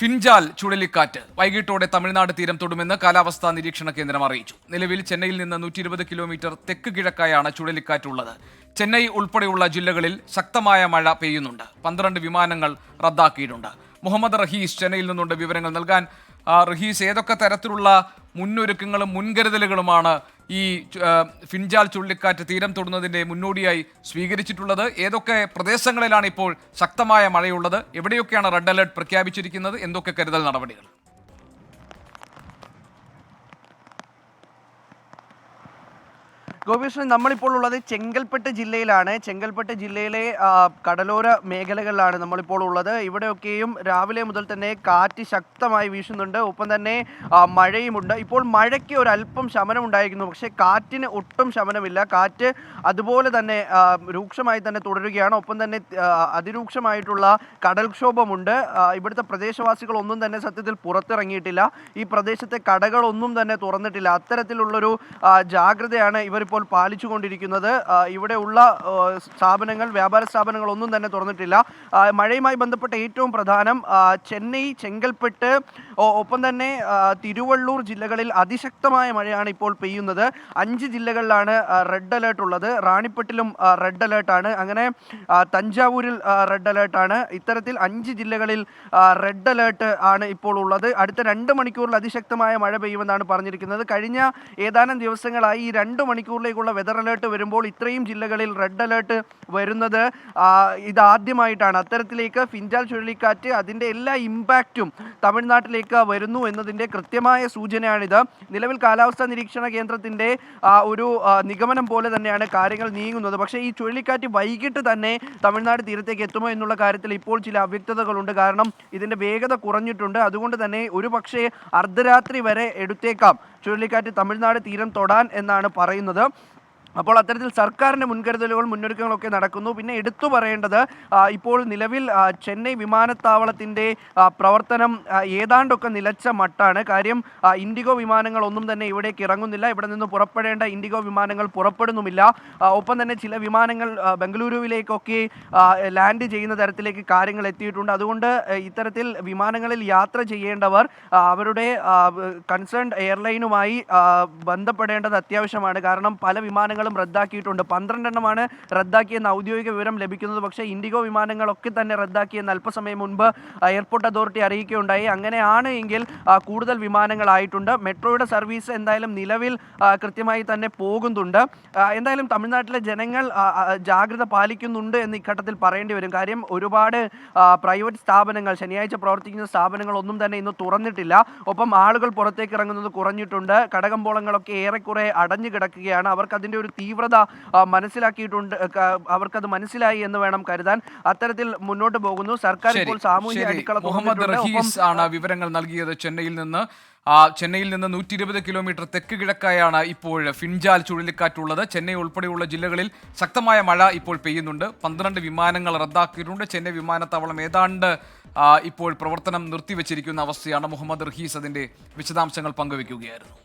Fengal ചുഴലിക്കാറ്റ്. വൈകിട്ടോടെ തമിഴ്നാട് തീരം തൊടുമെന്ന് കാലാവസ്ഥാ നിരീക്ഷണ കേന്ദ്രം അറിയിച്ചു. നിലവിൽ ചെന്നൈയിൽ നിന്ന് നൂറ്റി ഇരുപത് കിലോമീറ്റർ തെക്ക് കിഴക്കായാണ് ചുഴലിക്കാറ്റുള്ളത്. ചെന്നൈ ഉൾപ്പെടെയുള്ള ജില്ലകളിൽ ശക്തമായ മഴ പെയ്യുന്നുണ്ട്. പന്ത്രണ്ട് വിമാനങ്ങൾ റദ്ദാക്കിയിട്ടുണ്ട്. മുഹമ്മദ് റഹീസ് ചെന്നൈയിൽ നിന്നുണ്ട് വിവരങ്ങൾ നൽകാൻ. റഹീസ് ഏതൊക്കെ തരത്തിലുള്ള മുന്നൊരുക്കങ്ങളും മുൻകരുതലുകളുമാണ് ഈ ഫിൻജാൽ ചുഴലിക്കാറ്റ് തീരം തൊടുന്നതിന്റെ മുന്നോടിയായി സ്വീകരിച്ചിട്ടുള്ളത്? ഏതൊക്കെ പ്രദേശങ്ങളിലാണ് ഇപ്പോൾ ശക്തമായ മഴയുള്ളത്? എവിടെയൊക്കെയാണ് റെഡ് അലർട്ട് പ്രഖ്യാപിച്ചിരിക്കുന്നത്? എന്തൊക്കെ കരുതൽ നടപടികൾ? ഗോപികൃഷ്ണൻ നമ്മളിപ്പോൾ ഉള്ളത് ചെങ്കൽപ്പെട്ട് ജില്ലയിലാണ്. ചെങ്കൽപ്പെട്ട് ജില്ലയിലെ കടലോര മേഖലകളിലാണ് നമ്മളിപ്പോൾ ഉള്ളത് ഇവിടെയൊക്കെയും രാവിലെ മുതൽ തന്നെ കാറ്റ് ശക്തമായി വീശുന്നുണ്ട്. ഒപ്പം തന്നെ മഴയുമുണ്ട്. ഇപ്പോൾ മഴയ്ക്ക് ഒരു അല്പം ശമനം ഉണ്ടായിരിക്കുന്നു പക്ഷേ കാറ്റിന് ഒട്ടും ശമനമില്ല. കാറ്റ് അതുപോലെ തന്നെ രൂക്ഷമായി തന്നെ തുടരുകയാണ്. ഒപ്പം തന്നെ അതിരൂക്ഷമായിട്ടുള്ള കടൽക്ഷോഭമുണ്ട്. ഇവിടുത്തെ പ്രദേശവാസികൾ ഒന്നും തന്നെ സത്യത്തിൽ പുറത്തിറങ്ങിയിട്ടില്ല. ഈ പ്രദേശത്തെ കടകളൊന്നും തന്നെ തുറന്നിട്ടില്ല. അത്തരത്തിലുള്ളൊരു ജാഗ്രതയാണ് ഇവരിപ്പോൾ പാലിച്ചുകൊണ്ടിരിക്കുന്നത്. ആ, ഇവിടെയുള്ള സ്ഥാപനങ്ങൾ വ്യാപാര സ്ഥാപനങ്ങൾ ഒന്നും തന്നെ തുറന്നിട്ടില്ല. മഴയുമായി ബന്ധപ്പെട്ട ഏറ്റവും പ്രധാനം ചെന്നൈ ചെങ്കൽപ്പെട്ട് ഒപ്പം തന്നെ തിരുവള്ളൂർ ജില്ലകളിൽ അതിശക്തമായ മഴയാണ് ഇപ്പോൾ പെയ്യുന്നത്. അഞ്ച് ജില്ലകളിലാണ് റെഡ് അലേർട്ട് ഉള്ളത്. റാണിപ്പെട്ടിലും റെഡ് അലേർട്ടാണ്. അങ്ങനെ തഞ്ചാവൂരിൽ റെഡ് അലേർട്ടാണ്. ഇത്തരത്തിൽ അഞ്ച് ജില്ലകളിൽ റെഡ് അലേർട്ട് ആണ് ഇപ്പോൾ ഉള്ളത്. അടുത്ത രണ്ട് മണിക്കൂറിൽ അതിശക്തമായ മഴ പെയ്യുമെന്നാണ് പറഞ്ഞിരിക്കുന്നത്. കഴിഞ്ഞ ഏതാനും ദിവസങ്ങളായി ഈ രണ്ട് മണിക്കൂറിലേക്കുള്ള വെതർ അലേർട്ട് വരുമ്പോൾ ഇത്രയും ജില്ലകളിൽ റെഡ് അലേർട്ട് വരുന്നത് ഇതാദ്യമായിട്ടാണ്. അത്തരത്തിലേക്ക് ഫിൻജാൽ ചുഴലിക്കാറ്റ് അതിന്റെ എല്ലാ ഇമ്പാക്റ്റും തമിഴ്നാട്ടിലേക്ക് വരുന്നു എന്നതിന്റെ കൃത്യമായ സൂചനയാണിത്. നിലവിൽ കാലാവസ്ഥാ നിരീക്ഷണ കേന്ദ്രത്തിന്റെ ഒരു നിഗമനം പോലെ തന്നെയാണ് കാര്യങ്ങൾ നീങ്ങുന്നത്. പക്ഷേ ഈ ചുഴലിക്കാറ്റ് വൈകിട്ട് തന്നെ തമിഴ്നാട് തീരത്തേക്ക് എത്തുമോ എന്നുള്ള കാര്യത്തിൽ ഇപ്പോൾ ചില അവ്യക്തതകളുണ്ട്. കാരണം ഇതിന്റെ വേഗത കുറഞ്ഞിട്ടുണ്ട്. അതുകൊണ്ട് തന്നെ ഒരു പക്ഷേ അർദ്ധരാത്രി വരെ എടുത്തേക്കാം. ചുഴലിക്കാറ്റ് തമിഴ്നാട് തീരം തൊടാൻ എന്നാണ് പറയുന്നത്. അപ്പോൾ അത്തരത്തിൽ സർക്കാരിന്റെ മുൻകരുതലുകൾ മുന്നൊരുക്കങ്ങളൊക്കെ നടക്കുന്നു. പിന്നെ എടുത്തു പറയേണ്ടത് ഇപ്പോൾ നിലവിൽ ചെന്നൈ വിമാനത്താവളത്തിന്റെ പ്രവർത്തനം ഏതാണ്ടൊക്കെ നിലച്ച മട്ടാണ്. കാര്യം ഇൻഡിഗോ വിമാനങ്ങൾ ഒന്നും തന്നെ ഇവിടേക്ക് ഇറങ്ങുന്നില്ല. ഇവിടെ നിന്ന് പുറപ്പെടേണ്ട ഇൻഡിഗോ വിമാനങ്ങൾ പുറപ്പെടുന്നുമില്ല. ഒപ്പം തന്നെ ചില വിമാനങ്ങൾ ബംഗളൂരുവിലേക്കൊക്കെ ലാൻഡ് ചെയ്യുന്ന തരത്തിലേക്ക് കാര്യങ്ങൾ എത്തിയിട്ടുണ്ട്. അതുകൊണ്ട് ഇത്തരത്തിൽ വിമാനങ്ങളിൽ യാത്ര ചെയ്യേണ്ടവർ അവരുടെ കൺസേൺഡ് എയർലൈനുമായി ബന്ധപ്പെടേണ്ടത് അത്യാവശ്യമാണ്. കാരണം പല വിമാനങ്ങളും റദ്ദാക്കിയിട്ടുണ്ട്. പന്ത്രണ്ടെണ്ണമാണ് റദ്ദാക്കിയെന്ന് ഔദ്യോഗിക വിവരം ലഭിക്കുന്നത്. പക്ഷേ ഇൻഡിഗോ വിമാനങ്ങളൊക്കെ തന്നെ റദ്ദാക്കിയെന്ന് അല്പസമയം മുൻപ് എയർപോർട്ട് അതോറിറ്റി അറിയിക്കുകയുണ്ടായി. അങ്ങനെയാണ് എങ്കിൽ കൂടുതൽ വിമാനങ്ങളായിട്ടുണ്ട്. മെട്രോയുടെ സർവീസ് എന്തായാലും നിലവിൽ കൃത്യമായി തന്നെ പോകുന്നുണ്ട്. എന്തായാലും തമിഴ്നാട്ടിലെ ജനങ്ങൾ ജാഗ്രത പാലിക്കുന്നുണ്ട് എന്ന് ഇഘട്ടത്തിൽ പറയേണ്ടി വരും. കാര്യം ഒരുപാട് പ്രൈവറ്റ് സ്ഥാപനങ്ങൾ ശനിയാഴ്ച പ്രവർത്തിക്കുന്ന സ്ഥാപനങ്ങളൊന്നും തന്നെ ഇന്ന് തുറന്നിട്ടില്ല. ഒപ്പം ആളുകൾ പുറത്തേക്ക് ഇറങ്ങുന്നത് കുറഞ്ഞിട്ടുണ്ട്. കടകമ്പോളങ്ങളൊക്കെ ഏറെക്കുറെ അടഞ്ഞു കിടക്കുകയാണ്. അവർക്ക് അതിന്റെ ഒരു തീവ്രത മനസ്സിലാക്കിയിട്ടുണ്ട് അവർക്കത് മനസ്സിലായി എന്ന് വേണം കരുതാൻ അത്തരത്തിൽ മുന്നോട്ട് പോകുന്നു. സർക്കാർ ഇപ്പോൾ സാമൂഹിക അടിക്കള മുഹമ്മദ് റഹീസ് ആണ് വിവരങ്ങൾ നൽകിയത് ചെന്നൈയിൽ നിന്ന്. ചെന്നൈയിൽ നിന്ന് നൂറ്റി ഇരുപത് കിലോമീറ്റർ തെക്ക് കിഴക്കായാണ് ഇപ്പോൾ ഫിൻജാൽ ചുഴലിക്കാറ്റുള്ളത്. ചെന്നൈ ഉൾപ്പെടെയുള്ള ജില്ലകളിൽ ശക്തമായ മഴ ഇപ്പോൾ പെയ്യുന്നുണ്ട്. പന്ത്രണ്ട് വിമാനങ്ങൾ റദ്ദാക്കിയിട്ടുണ്ട്. ചെന്നൈ വിമാനത്താവളം ഏതാണ്ട് ഇപ്പോൾ പ്രവർത്തനം നിർത്തിവെച്ചിരിക്കുന്ന അവസ്ഥയാണ് മുഹമ്മദ് റഹീസ് അതിന്റെ വിശദാംശങ്ങൾ പങ്കുവെക്കുകയായിരുന്നു